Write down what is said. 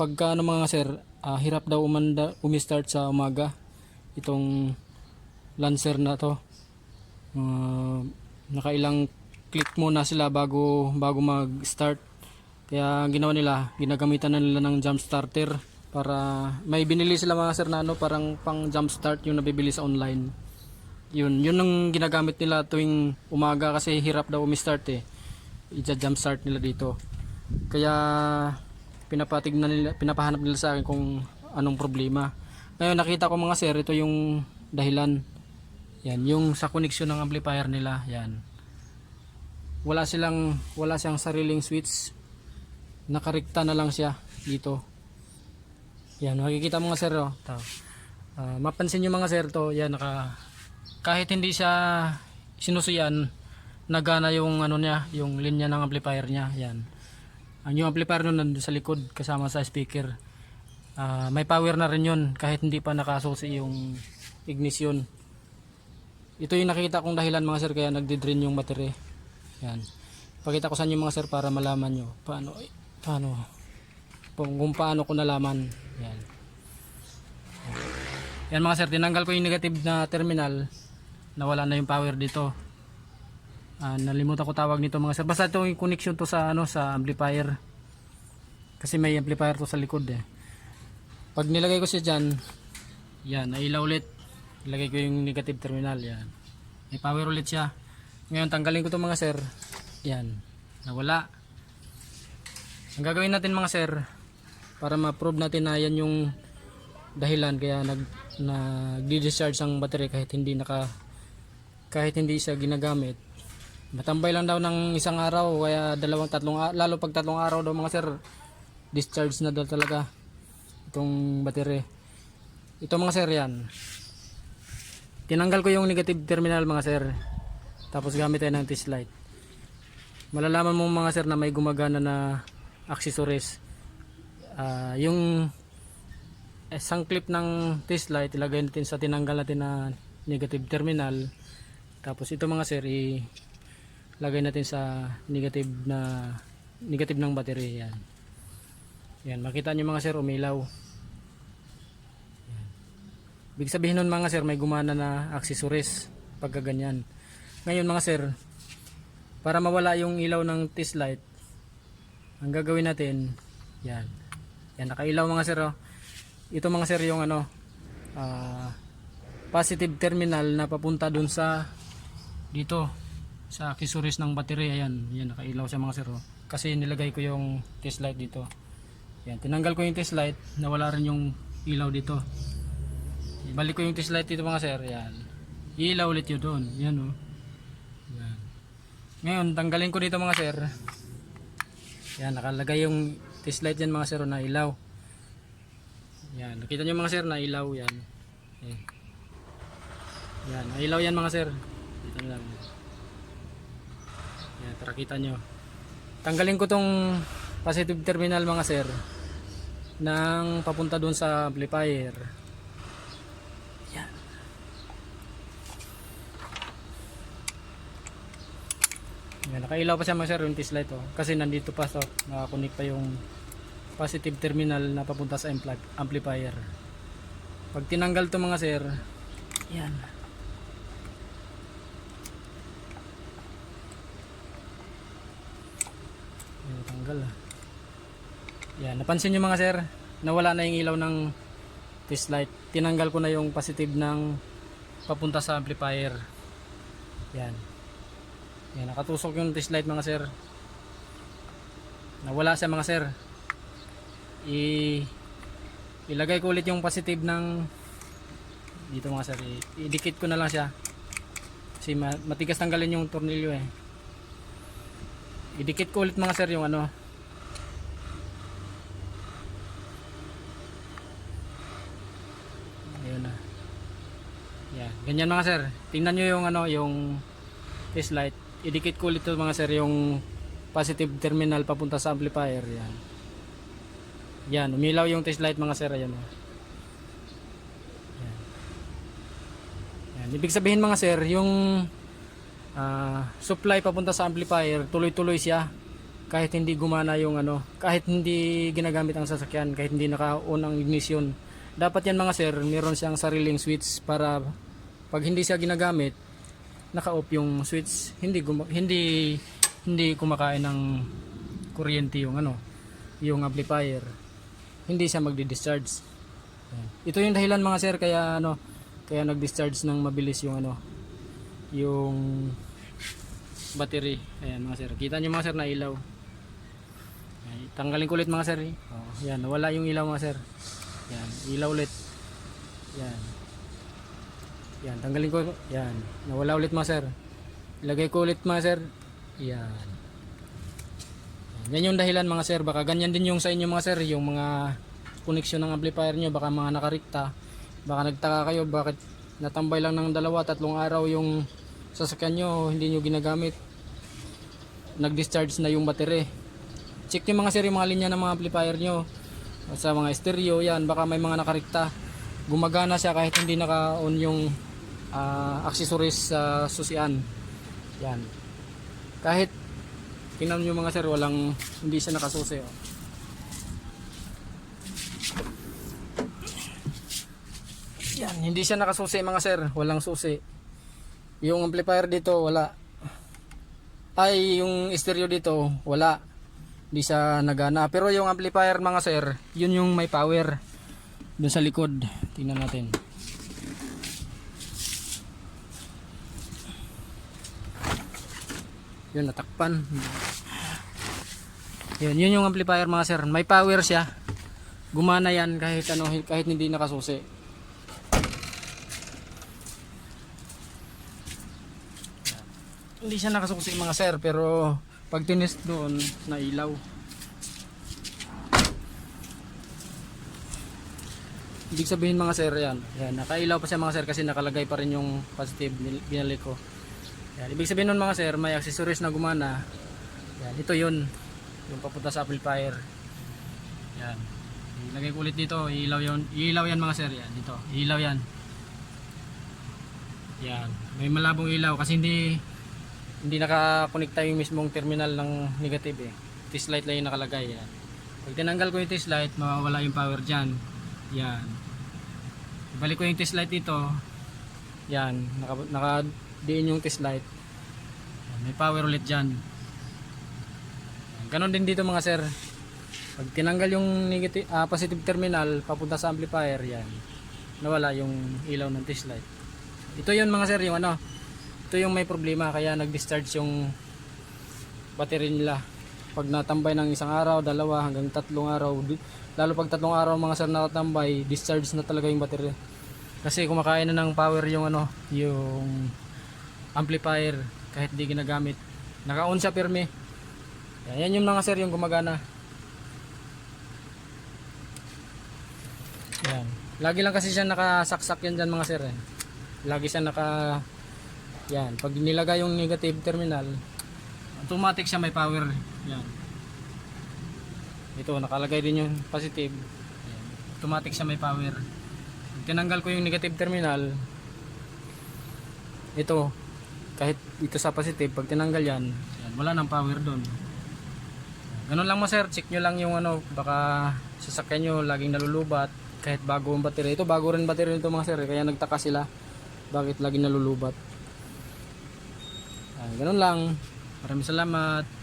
pagka ano mga sir, ah, hirap daw umanda, umistart sa umaga itong Lancer na to. Ah, nakailang click muna sila bago bago mag-start. Kaya ginawa nila, ginagamitan na nila ng jump starter para may binili sila mga sir na ano, parang pang jump start yung nabibili sa online. Yun, yun ang ginagamit nila tuwing umaga kasi hirap daw umistart eh. I-jump start nila dito. Kaya pinapatig na nila, pinapahanap nila sa akin kung anong problema. Ngayon nakita ko mga sir, ito yung dahilan. Yan, yung sa connection ng amplifier nila, yan. Wala silang wala siyang sariling switch. Nakarikta na lang siya dito. Yan, makikita mo nga sir, oh. Ah, mapansin nyo mga sir to, yan naka kahit hindi siya sinusuyan, nagana yung ano niya, yung linya ng amplifier niya, yan. Ang yung amplifier nun nandun sa likod kasama sa speaker. Ah, may power na rin yun kahit hindi pa nakasusi yung ignition. Ito yung nakita kong dahilan mga sir kaya nagdi-drain yung battery. Yan. Pakita ko sa inyo mga sir para malaman nyo paano paano kung paano ko nalaman. Yan. Yan mga sir, tinanggal ko yung negative na terminal. Nawala na yung power dito. Ah, nalimutan ko tawag nito mga sir. Basta ito yung connection to sa ano sa amplifier. Kasi may amplifier to sa likod eh. Pag nilagay ko siya dyan, yan, nailaw ulit. Ilagay ko yung negative terminal, yan. May power ulit siya. Ngayon, tanggalin ko to mga sir. Yan, nawala. Ang gagawin natin mga sir, para ma-prove natin na yan yung dahilan kaya nag nagdi-discharge ang battery kahit hindi naka kahit hindi siya ginagamit. Matambay lang daw ng isang araw kaya dalawang tatlong lalo pag tatlong araw daw mga sir discharge na daw talaga itong battery. Ito mga sir yan. Tinanggal ko yung negative terminal mga sir. Tapos gamit tayo ng test light. Malalaman mo mga sir na may gumagana na accessories. Ah, yung isang clip ng test light ilagay natin sa tinanggal natin na negative terminal. Tapos ito mga sir ilagay natin sa negative na negative ng battery yan. Yan, makita nyo mga sir umilaw. Big sabihin nun mga sir, may gumana na accessories pagka ganyan. Ngayon mga sir, para mawala yung ilaw ng test light, ang gagawin natin, yan. Yan, nakailaw mga sir. Oh. Ito mga sir yung ano, ah, positive terminal na papunta dun sa dito sa accessories ng battery ayan yan nakailaw siya mga sir oh. kasi nilagay ko yung test light dito yan tinanggal ko yung test light nawala rin yung ilaw dito Ibalik ko yung test light dito mga sir. Yan. Ilaw ulit yun doon. Yan o. Yan. Ngayon, tanggalin ko dito mga sir. Yan, nakalagay yung test light yan mga sir na ilaw. Yan, nakita nyo mga sir na ilaw yan. Yan. Yan, ilaw yan mga sir. Dito lang. Yan, tara kita nyo. Tanggalin ko tong positive terminal mga sir ng papunta doon sa amplifier. Yan. Yan, nakailaw pa siya mga sir yung test light oh. Kasi nandito pa so, nakakunik pa yung positive terminal na papunta sa ampli- amplifier. Pag tinanggal to mga sir, yan. Yan, tanggal ah. Yan, napansin nyo mga sir, nawala na yung ilaw ng test light. Tinanggal ko na yung positive ng papunta sa amplifier. Yan. Yan, nakatusok yung test light mga sir. Nawala siya mga sir. I ilagay ko ulit yung positive ng dito mga sir. I- idikit ko na lang siya. Kasi ma- matigas tanggalin yung tornilyo eh. Idikit ko ulit mga sir yung ano. Ayun na. Yan, ganyan mga sir. Tingnan nyo yung ano, yung test light. Idikit ko ulit to mga sir yung positive terminal papunta sa amplifier. Yan. Yan, umilaw yung test light mga sir. Ayan. oh. Yan. Ibig sabihin mga sir, yung ah, supply papunta sa amplifier, tuloy-tuloy siya. kahit hindi gumana yung ano, kahit hindi ginagamit ang sasakyan, kahit hindi naka-on ang ignition. Dapat yan mga sir, meron siyang sariling switch para pag hindi siya ginagamit, naka-off yung switch, hindi hindi hindi kumakain ng kuryente yung ano, yung amplifier. Hindi siya magdi-discharge. Ito yung dahilan mga sir kaya ano, kaya nag-discharge ng mabilis yung ano, yung battery. Ayan mga sir. Kita nyo mga sir na ilaw. Ay, tanggalin ko ulit mga sir. eh. Oh, yan, nawala yung ilaw mga sir. Yan, ilaw ulit. Yan. Yan, tanggalin ko. Yan, nawala ulit mga sir. Ilagay ko ulit mga sir. Yan. Yan yung dahilan mga sir. Baka ganyan din yung sa inyo mga sir. Yung mga koneksyon ng amplifier nyo. Baka mga nakarikta. Baka nagtaka kayo bakit natambay lang ng dalawa, tatlong araw yung sasakyan nyo. Hindi nyo ginagamit. Nag-discharge na yung battery. Check nyo mga sir yung mga linya ng mga amplifier nyo. Sa mga stereo yan. Baka may mga nakarikta. Gumagana siya kahit hindi naka-on yung ah, accessories sa susian. Yan. Kahit Tingnan nyo mga sir, walang hindi siya nakasusi. Oh. Yan, hindi siya nakasusi mga sir, walang susi. Yung amplifier dito wala. Ay, yung stereo dito wala. Hindi siya nagana. Pero yung amplifier mga sir, yun yung may power. Doon sa likod. Tingnan natin. Yun, natakpan. Yun, yun yung amplifier mga sir. May power siya. Gumana yan kahit ano, kahit hindi nakasusi. Hindi siya nakasusi mga sir, pero pag tinest doon, na ilaw. Ibig sabihin mga sir, yan. Yan, nakailaw pa siya mga sir kasi nakalagay pa rin yung positive bin- binalik ko. Yan, ibig sabihin nun mga sir, may accessories na gumana. Yan, ito yun. Yung papunta sa amplifier. Yan. Ilagay ko ulit dito, ilaw yan. Ilaw yan mga sir, yan dito. Ilaw yan. Yan. May malabong ilaw kasi hindi hindi nakakonekta yung mismong terminal ng negative eh. Test light lang yung nakalagay yan. Pag tinanggal ko yung test light, mawawala yung power dyan. Yan. Balik ko yung test light dito. Yan. Naka, naka diin yung test light. May power ulit dyan. Yan, Ganon din dito mga sir. Pag tinanggal yung negative, ah, positive terminal papunta sa amplifier, yan. Nawala yung ilaw ng test light. Ito yun mga sir, yung ano. Ito yung may problema kaya nag-discharge yung battery nila. Pag natambay ng isang araw, dalawa hanggang tatlong araw, lalo pag tatlong araw mga sir nakatambay, discharge na talaga yung battery. Kasi kumakain na ng power yung ano, yung amplifier kahit di ginagamit. Naka-on siya pirmi. Yan yung mga sir yung gumagana. Yan. Lagi lang kasi siya nakasaksak yan dyan mga sir. Eh. Lagi siya naka yan. Pag nilagay yung negative terminal, automatic siya may power. Yan. Ito, nakalagay din yung positive. Yan. Automatic siya may power. Pag tinanggal ko yung negative terminal, ito, kahit ito sa positive, pag tinanggal yan, yan wala nang power doon. Ganun lang mo sir, check nyo lang yung ano, baka sasakyan nyo laging nalulubat kahit bago ang battery. Ito bago rin battery nito mga sir, kaya nagtaka sila bakit laging nalulubat. Ganun lang. Maraming salamat.